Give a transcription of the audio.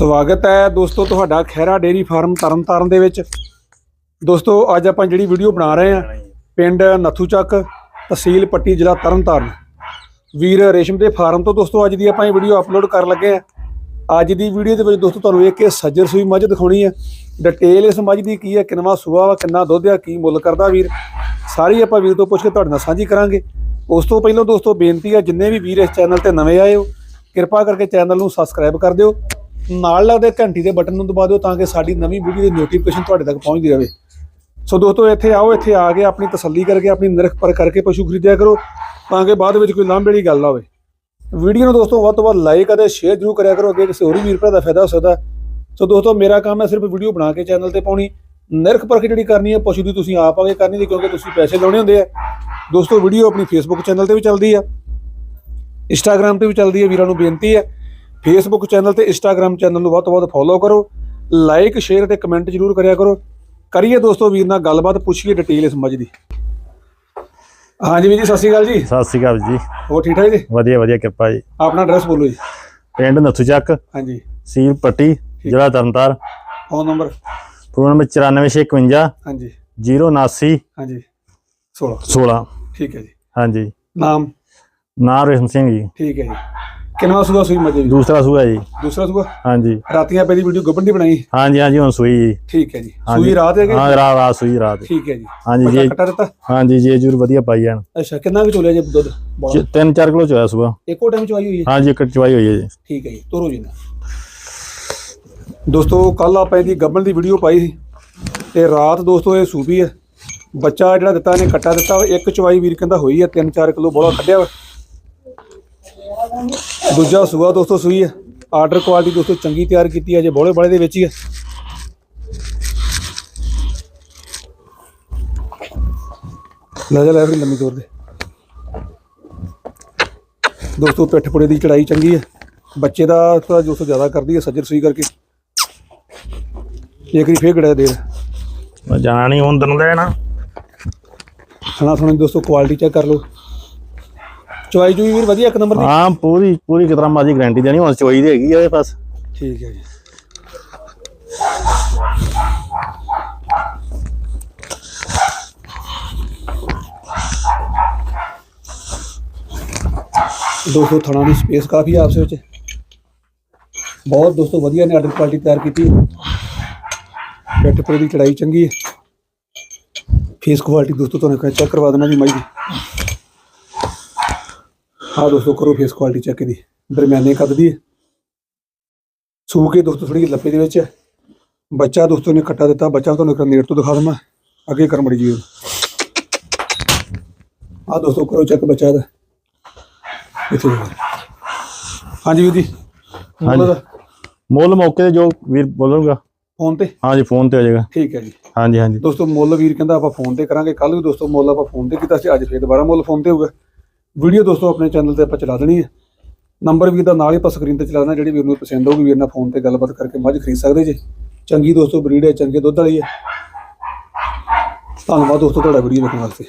ਸਵਾਗਤ ਹੈ ਦੋਸਤੋ ਤੁਹਾਡਾ ਖੈਰਾ ਡੇਰੀ ਫਾਰਮ ਤਰਨਤਾਰਨ ਦੇ ਵਿੱਚ। ਦੋਸਤੋ ਅੱਜ ਆਪਾਂ ਜਿਹੜੀ ਵੀਡੀਓ ਬਣਾ ਰਹੇ ਹਾਂ, ਪਿੰਡ ਨੱਥੂ ਚੱਕ ਤਹਿਸੀਲ ਪੱਟੀ ਜ਼ਿਲ੍ਹਾ ਤਰਨਤਾਰਨ। ਵੀਰ ਰੇਸ਼ਮ ਦੇ ਫਾਰਮ ਤੋਂ ਦੋਸਤੋ ਅੱਜ ਦੀ ਆਪਾਂ ਇਹ ਵੀਡੀਓ ਅਪਲੋਡ ਕਰਨ ਲੱਗੇ ਆ ਅੱਜ ਦੀ ਵੀਡੀਓ ਦੇ ਵਿੱਚ ਦੋਸਤੋ ਤੁਹਾਨੂੰ ਇੱਕ ਇਹ ਸੱਜਰ ਸੂਈ ਮੱਝ ਦਿਖਾਉਣੀ ਹੈ। ਡਿਟੇਲ ਇਸ ਮੱਝ ਦੀ ਕੀ ਹੈ, ਕਿੰਨਾ ਸੂਆ ਵਾ, ਕਿੰਨਾ ਦੁੱਧ ਆ, ਕੀ ਮੁੱਲ ਕਰਦਾ ਵੀਰ। ਸਾਰੀ ਆਪਾਂ ਵੀਰ ਤੋਂ ਪੁੱਛ ਕੇ ਤੁਹਾਡੇ ਨਾਲ ਸਾਂਝੀ ਕਰਾਂਗੇ। ਉਸ ਤੋਂ ਪਹਿਲਾਂ ਦੋਸਤੋ ਬੇਨਤੀ ਆ ਜਿੰਨੇ ਵੀ ਵੀਰ ਇਸ ਚੈਨਲ ਤੇ ਨਵੇਂ ਆਏ ਹੋ, ਕਿਰਪਾ ਕਰਕੇ ਚੈਨਲ ਨੂੰ ਸਬਸਕ੍ਰਾਈਬ ਕਰ ਦਿਓ। ਨਾਲ ਲੱਗਦੇ ਘੰਟੀ ਦੇ ਬਟਨ ਨੂੰ ਦਬਾ ਦਿਓ ਤਾਂ ਕਿ ਸਾਡੀ ਨਵੀਂ ਵੀਡੀਓ ਦੀ ਨੋਟੀਫਿਕੇਸ਼ਨ ਤੁਹਾਡੇ ਤੱਕ ਪਹੁੰਚਦੀ ਰਹੇ। ਸੋ ਦੋਸਤੋ, ਇੱਥੇ ਆਓ, ਇੱਥੇ ਆ ਕੇ ਆਪਣੀ ਤਸੱਲੀ ਕਰਕੇ, ਆਪਣੀ ਨਿਰਖ ਪਰ ਕਰਕੇ ਪਸ਼ੂ ਖਰੀਦਿਆ ਕਰੋ, ਤਾਂ ਕਿ ਬਾਅਦ ਵਿੱਚ ਕੋਈ ਲਾਂਭੇ ਵਾਲੀ ਗੱਲ ਨਾ ਹੋਵੇ। ਵੀਡੀਓ ਨੂੰ ਦੋਸਤੋ, ਵੱਧ ਤੋਂ ਵੱਧ ਲਾਈਕ ਅਤੇ ਸ਼ੇਅਰ ਜ਼ਰੂਰ ਕਰਿਆ ਕਰੋ, ਅੱਗੇ ਕਿਸੇ ਹੋਰ ਵੀਰ ਭਰਾ ਦਾ ਫਾਇਦਾ ਹੋ ਸਕਦਾ। ਸੋ ਦੋਸਤੋ, ਮੇਰਾ ਕੰਮ ਹੈ ਸਿਰਫ ਵੀਡੀਓ ਬਣਾ ਕੇ ਚੈਨਲ ਤੇ ਪਾਉਣੀ। ਨਿਰਖ ਪਰਖ ਜਿਹੜੀ ਕਰਨੀ ਹੈ ਪਸ਼ੂ ਦੀ ਤੁਸੀਂ ਆਪ ਆਗੇ ਕਰਨੀ ਦੀ, ਕਿਉਂਕਿ ਤੁਸੀਂ ਪੈਸੇ ਲਾਉਣੇ ਹੁੰਦੇ ਆ। ਦੋਸਤੋ ਵੀਡੀਓ ਆਪਣੀ ਫੇਸਬੁੱਕ ਚੈਨਲ ਤੇ ਵੀ ਚੱਲਦੀ ਆ। ਇੰਸਟਾਗ੍ਰam ਤੇ ਵੀ ਚੱਲਦੀ ਹੈ ਵੀਰਾਂ ਨੂੰ ਬੇਨਤੀ ਹੈ। ਫੇਸਬੁੱਕ ਚੈਨਲ ਤੇ ਇੰਸਟਾਗ੍ਰam ਚੈਨਲ ਨੂੰ ਵੱਧ ਤੋਂ ਵੱਧ ਫੋਲੋ ਕਰੋ ਲਾਈਕ ਸ਼ੇਅਰ ਤੇ ਕਮੈਂਟ ਜ਼ਰੂਰ ਕਰਿਆ ਕਰੋ। ਕਰੀਏ ਦੋਸਤੋ ਵੀਰ ਨਾਲ ਗੱਲਬਾਤ ਪੁੱਛੀਏ ਡਿਟੇਲ ਇਸ ਮੱਝ ਦੀ। ਹਾਂਜੀ ਵੀਰ ਜੀ ਸਤਿ ਸ਼੍ਰੀ ਅਕਾਲ ਜੀ। ਸਤਿ ਸ਼੍ਰੀ ਅਕਾਲ ਜੀ। ਹੋਰ ਠੀਕ ਠਾਕ ਜੀ? ਵਧੀਆ ਵਧੀਆ ਕਿਰਪਾ ਜੀ। ਆਪਣਾ ਐਡਰੈਸ ਬੋਲੋ ਜੀ। ਪਿੰਡ ਨੱਥੂ ਚੱਕ ਹਾਂਜੀ। ਸੀਲ ਪੱਟੀ ਜ਼ਿਲ੍ਹਾ Tarntaran phone number? Phone number 94651 ਹਾਂਜੀ। 079 ਹਾਂਜੀ। 16 16 ਠੀਕ ਹੈ ਜੀ। ਹਾਂਜੀ। ਨਾਮ? ਨਾਂ ਰੇਸ਼ਮ ਸਿੰਘ ਜੀ। ਠੀਕ ਹੈ ਜੀ। ਕਿੰਨਾ ਸੂਆ ਸੂਈ ਮੱਝ ਦੂਸਰਾ ਸੂਆ ਜੀ। ਦੂਸਰਾ ਸੂਆ? ਹਾਂਜੀ। ਰਾਤੀਆਂ ਪਹਿਲੀ ਵੀਡੀਓ ਗੱਬਣ ਦੀ ਬਣਾਈ? ਹਾਂਜੀ ਹਾਂਜੀ ਹੁਣ ਸੂਈ ਜੀ। ਠੀਕ ਹੈ ਜੀ। ਸੂਈ ਰਾਤ ਹੈ ਕਿ ਹਾਂ ਰਾਤ ਰਾਤ ਸੂਈ ਰਾਤ। ਠੀਕ ਹੈ ਜੀ। ਹਾਂਜੀ ਜੀ। ਕੱਟਾ ਦਿੱਤਾ? ਹਾਂਜੀ ਜੀ ਜੂਰ ਵਧੀਆ ਪਾਈ ਜਾਣ। ਅੱਛਾ ਕਿੰਨਾ ਕੁ ਚੋਲਿਆ ਜੀ ਦੁੱਧ? ਬਹੁਤ 3-4 ਕਿਲੋ ਚੋਇਆ ਸੂਆ। ਇੱਕੋ ਟਾਈਮ ਚਵਾਈ ਹੋਈ ਹੈ? ਹਾਂਜੀ ਇੱਕ ਚਵਾਈ ਹੋਈ ਹੈ ਜੀ। ਠੀਕ ਹੈ ਜੀ ਤੋਰੋ ਜੀ ਨਾ ਦੋਸਤੋ ਕੱਲ ਆਪਾਂ ਇਹਦੀ ਗੱਬਣ ਦੀ ਵੀਡੀਓ ਪਾਈ ਸੀ। ਤੇ ਰਾਤ ਦੋਸਤੋ ਇਹ ਸੂਬੀ ਹੈ। ਬੱਚਾ ਜਿਹੜਾ ਦਿੱਤਾ ਇਹਨੇ ਕੱਟਾ ਦਿੱਤਾ। ਵਾ, ਇੱਕ ਚਵਾਈ ਵੀਰ ਕਹਿੰਦਾ ਹੋਈ ਹੈ 3-4 ਕਿਲੋ ਬੋਲਾ ਕੱਢਿਆ ਵਾ। ਦੂਜਾ ਸੂਆ ਦੋਸਤੋ ਸੂਈ ਹੈ। ਆਰਡਰ ਕੁਆਲਿਟੀ ਦੋਸਤੋ ਚੰਗੀ ਤਿਆਰ ਕੀਤੀ ਹੈ। ਜੇ ਬੋਲੇ ਬਾਲੇ ਦੇ ਵਿੱਚ ਹੀ ਹੈ। ਲੈ ਜਾ ਲੈ ਫਿਰ ਲੰਮੀ ਤੋਰ ਦੇ। ਦੋਸਤੋ ਪਿੱਠ ਪੁੜੇ ਦੀ ਚੜਾਈ ਚੰਗੀ ਹੈ। ਬੱਚੇ ਦਾ ਥੋੜਾ ਦੋਸਤੋ ਜ਼ਿਆਦਾ ਕਰਦੀ ਹੈ ਸੱਜਰ ਸੂਈ ਕਰਕੇ। ਇੱਕ ਵਾਰੀ ਫੇਰ ਗੜਿਆ ਦੇ। ਜਾਣਾ ਨਹੀਂ ਹੁਣ ਤੈਨੂੰ ਲੈਣਾ। ਖਾਣਾ ਥੋੜੀ ਦੋਸਤੋ ਕੁਆਲਿਟੀ ਚੈੱਕ ਕਰ ਲਓ। ਚਵਾਈ ਚੂਈ ਵੀਰ ਵਧੀਆ ਇੱਕ ਨੰਬਰ ਦੀ? ਹਾਂ ਪੂਰੀ ਪੂਰੀ ਕਿਤਰਾ ਮਾਜੀ ਗਾਰੰਟੀ ਦੇਣੀ ਹੁਣ ਚਵਾਈ ਦੀ ਹੈਗੀ ਆ ਇਹ ਬਸ। ਠੀਕ ਹੈ ਜੀ। ਦੋਸਤੋ ਥਣਾ ਦੀ ਸਪੇਸ ਕਾਫੀ ਆ ਆਪਸ ਵਿੱਚ। ਬਹੁਤ ਦੋਸਤੋ ਵਧੀਆ ਨੇ ਆਰਡਰ ਕੁਆਲਿਟੀ ਤਿਆਰ ਕੀਤੀ। ਪਿੱਠ ਦੀ ਚੜਾਈ ਚੰਗੀ ਹੈ। ਫੇਸ ਕੁਆਲਿਟੀ ਦੋਸਤੋ ਤੁਹਾਨੂੰ ਚੈੱਕ ਕਰਵਾ ਦੇਣਾ ਜੀ ਮਾਈ ਦੀ। ਆ ਦੋਸਤੋ ਕਰੋ ਫੇਸ ਕੁਆਲਿਟੀ ਚੈੱਕ ਦੀ ਦਰਮਿਆਨੇ ਕੱਦ ਦੀ। ਸੂ ਕੇ ਦੋਸਤੋ ਥੋੜੀ ਲੱਪੇ ਦੇ ਵਿੱਚ। ਬੱਚਾ ਦੋਸਤੋ ਨੇ ਕੱਟਾ ਦਿੱਤਾ। ਬੱਚਾ ਤੁਹਾਨੂੰ ਇੱਕ ਨੇੜ ਤੋਂ ਦਿਖਾ ਦਵਾਂ। ਅੱਗੇ ਕਰ ਮੜੀ ਜੀ ਆ ਦੋਸਤੋ ਕਰੋ ਚੈੱਕ ਬੱਚਾ ਦਾ ਇੱਥੇ। ਹਾਂਜੀ ਵੀਰ ਜੀ। ਹਾਂਜੀ। ਮੁੱਲ ਮੌਕੇ ਤੇ ਜੋ ਵੀਰ ਬੋਲੂਗਾ। ਫੋਨ ਤੇ? ਹਾਂਜੀ ਫੋਨ ਤੇ ਹੋ ਜਾਏਗਾ। ਠੀਕ ਹੈ ਜੀ। ਹਾਂਜੀ ਹਾਂਜੀ। ਦੋਸਤੋ ਮੁੱਲ ਵੀਰ ਕਹਿੰਦਾ ਆਪਾਂ ਫੋਨ ਤੇ ਕਰਾਂਗੇ। ਕੱਲ ਵੀ ਦੋਸਤੋ ਮੁੱਲ ਆਪਾਂ ਫੋਨ ਤੇ ਕੀਤਾ ਸੀ। ਅੱਜ ਫੇਰ ਦੁਬਾਰਾ ਮੁੱਲ ਫੋਨ ਤੇ ਹੋਊਗਾ। ਵੀਡੀਓ ਦੋਸਤੋ ਆਪਣੇ ਚੈਨਲ ਤੇ ਆਪਾਂ ਚਲਾ ਦੇਣੀ ਹੈ। ਨੰਬਰ ਵੀਰ ਦਾ ਨਾਲ ਹੀ ਆਪਾਂ ਸਕਰੀਨ ਤੇ ਚਲਾ ਦੇਣਾ, ਜਿਹੜੀ ਵੀਰ ਨੂੰ ਪਸੰਦ ਹੋਊਗੀ, ਵੀਰ ਨਾਲ ਫੋਨ ਤੇ ਗੱਲਬਾਤ ਕਰਕੇ ਮੱਝ ਖਰੀਦ ਸਕਦੇ ਜੀ। ਚੰਗੀ ਦੋਸਤੋ ਬਰੀਡ ਹੈ, ਚੰਗੇ ਦੁੱਧ ਵਾਲੀ ਹੈ। ਧੰਨਵਾਦ ਦੋਸਤੋ ਤੁਹਾਡਾ ਵੀਡੀਓ ਦੇਖਣ ਵਾਸਤੇ।